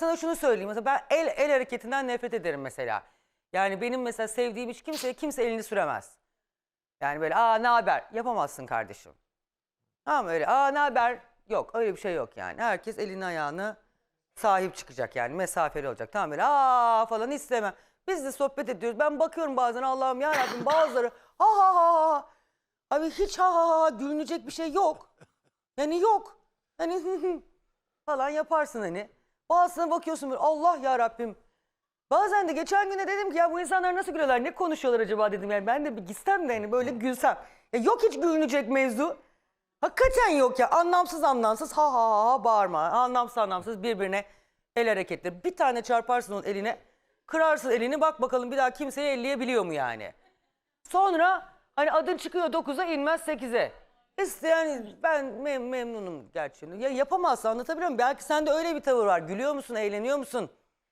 sana şunu söyleyeyim. Mesela ben el, el hareketinden nefret ederim mesela. Yani benim mesela sevdiğim hiç kimseye kimse elini süremez. Yani böyle aa ne haber? Yapamazsın kardeşim. Tamam öyle aa ne haber? Yok öyle bir şey yok yani. Herkes elini ayağını sahip çıkacak yani mesafeli olacak. Tamam böyle aa falan istemem. Biz de sohbet ediyoruz. Ben bakıyorum bazen Allah'ım ya Rabbim bazıları ha ha ha. Abi hiç ha ha ha gülünecek bir şey yok. Yani yok. Hani falan yaparsın hani. Bazısına bakıyorsun Allah ya Rabbim. Bazen de geçen güne dedim ki ya bu insanlar nasıl gülüyorlar ne konuşuyorlar acaba dedim yani ben de bir gitsem de hani böyle gülsem. Ya yok hiç gülünecek mevzu. Hakikaten yok ya anlamsız anlamsız ha ha ha, ha bağırma. Anlamsız anlamsız birbirine el hareketleri. Bir tane çarparsın onun eline kırarsın elini bak bakalım bir daha kimseyi elleyebiliyor mu yani. Sonra hani adın çıkıyor 9'a inmez 8'e. İsteyen ben mem- memnunum gerçi. Ya yapamazsa anlatabiliyor muyum? Belki sende öyle bir tavır var. Gülüyor musun, eğleniyor musun?